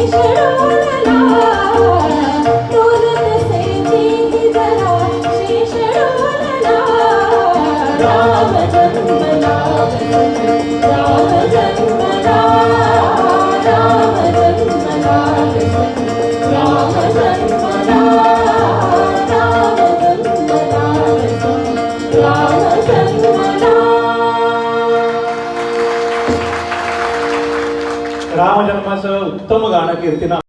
राम जन्मला राम रामजन्माचं उत्तम गाणं कीर्तना